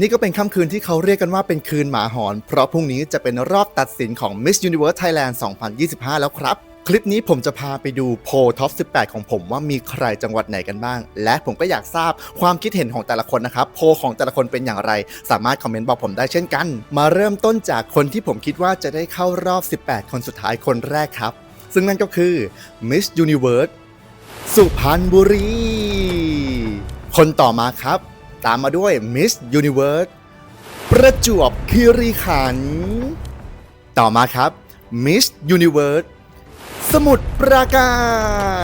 นี่ก็เป็นค่ำคืนที่เขาเรียกกันว่าเป็นคืนหมาหอน เพราะพรุ่งนี้จะเป็นรอบตัดสินของ Miss Universe Thailand 2025 แล้วครับ คลิปนี้ผมจะพาไปดูโพลท็อป 18 ของผมว่ามีใครจังหวัดไหนกันบ้าง และผมก็อยากทราบความคิดเห็นของแต่ละคนนะครับ โพลของแต่ละคนเป็นอย่างไร สามารถคอมเมนต์บอกผมได้เช่นกัน มาเริ่มต้นจากคนที่ผมคิดว่าจะได้เข้ารอบ 18 คนสุดท้ายคนแรกครับ ซึ่งนั่นก็คือ Miss Universe สุพรรณบุรี คนต่อมาครับ ตามมาด้วย Miss Universe ประจวบคีรีขันธ์ต่อมาครับ Miss Universe สมุทรปรากา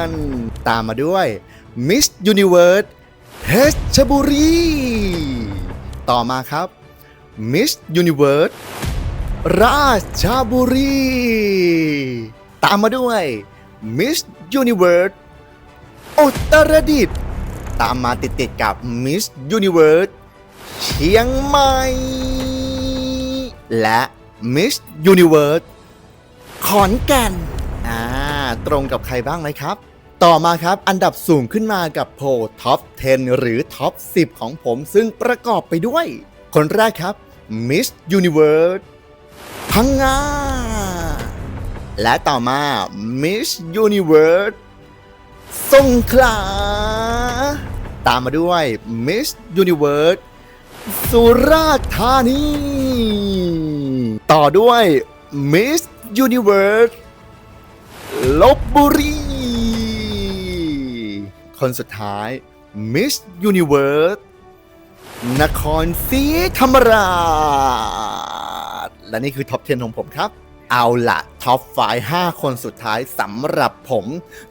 ร ตามมาด้วย Miss Universe เพชรบุรี ต่อมาครับ Miss Universe ราชบุรี ตามมาด้วย Miss Universe อุตรดิตถ์ ตามมาติดๆกับ Miss Universe เชียงใหม่ และ Miss Universe ขอนแก่นอ่าตรงกับใครบ้างไหมครับ ต่อมาครับอันดับสูงขึ้นมากับโพท็อป 10 หรือท็อป 10 ของผมซึ่งประกอบไปด้วย คนแรกครับ Miss Universe พังงาและต่อมา Miss Universe สงขลา ตามมาด้วย Miss Universe สุราษฎร์ธานี ต่อด้วย Miss Universe ลบบุรี คนสุดท้าย Miss Universe นครศรีธรรมราช และนี่คือท็อป 10 ของผมครับ เอาละ ท็อปไฟ5คนสุดท้ายสำหรับผม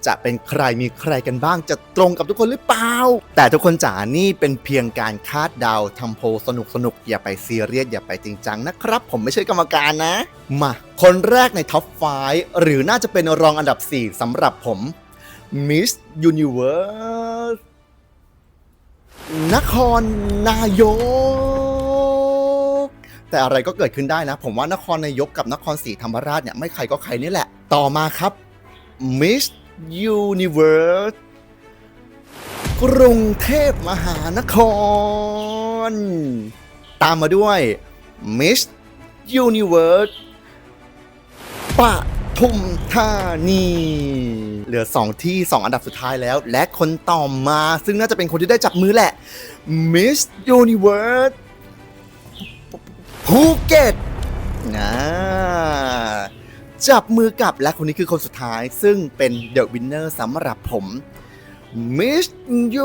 จะเป็นใครมีใครกันบ้างจะตรงกับทุกคนหรือเปล่า แต่ทุกคนจ๋านี่เป็นเพียงการคาดเดาทำโพสนุกสนุกๆอย่าไปซีเรียสอย่าไปจริงจังนะครับ ผมไม่ใช่กรรมการนะ มา คนแรกในท็อปไฟหรือน่าจะเป็นรองอันดับ 4สำหรับผม Miss Universe นครนายก แต่อะไรก็เกิดขึ้นได้นะ ผมว่านครนายกกับนครศรีธรรมราชเนี่ยไม่ใครก็ใครนี่แหละ ต่อมาครับ Miss Universe กรุงเทพมหานคร ตามมาด้วย Miss Universe ปทุมธานี เหลือ 2 ที่ 2 อันดับสุดท้ายแล้ว และคนต่อมาซึ่งน่าจะเป็นคนที่ได้จับมือแหละ Miss Universe ภูเก็ตนะจับมือกับและคนนี้คือคนสุดท้ายซึ่งเป็นเดอะวินเนอร์สำหรับผม Miss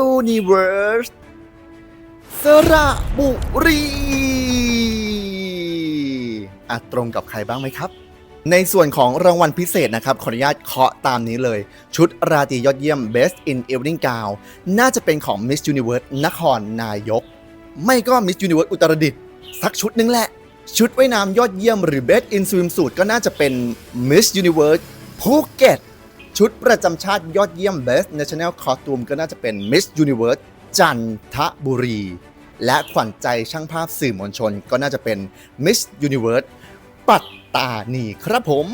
Universe สระบุรีอะตรงกับใครบ้างไหมครับ ในส่วนของรางวัลพิเศษนะครับ ขออนุญาตเคาะตามนี้เลย ชุดราตรียอดเยี่ยม Best in Evening Gown น่าจะเป็นของ Miss Universe นครนายก ไม่ก็ Miss Universe อุตรดิตถ์สักชุดนึงแหละ ชุดว่ายน้ำยอดเยี่ยมหรือ Best in Swimsuit ก็น่าจะเป็น Miss Universe ภูเก็ตชุดประจำชาติยอดเยี่ยม Best National Costume ก็น่าจะเป็น Miss Universe จันทบุรี และขวัญใจช่างภาพสื่อมวลชนก็น่าจะเป็น Miss Universe ปัตตานีครับผม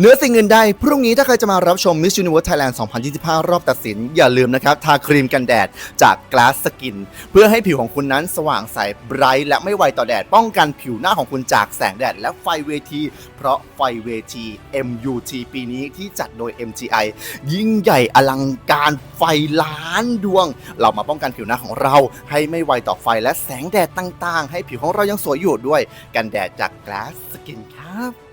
เหนือสิ่งอื่นใด พรุ่งนี้ถ้าใครจะมารับชม Miss Universe Thailand 2025 รอบตัดสิน อย่าลืมนะครับ ทาครีมกันแดดจาก Glass Skin เพื่อให้ผิวของคุณนั้นสว่างใสไบรท์และไม่ไวต่อแดด ป้องกันผิวหน้าของคุณจากแสงแดด และไฟเวที เพราะไฟเวที MUT ปีนี้ที่จัดโดย MGI ยิ่งใหญ่อลังการไฟล้านดวง เรามาป้องกันผิวหน้าของเรา ให้ไม่ไวต่อไฟและแสงแดดต่าง ๆ ให้ผิวของเรายังสวยอยู่ด้วย กันแดดจาก Glass Skin ครับ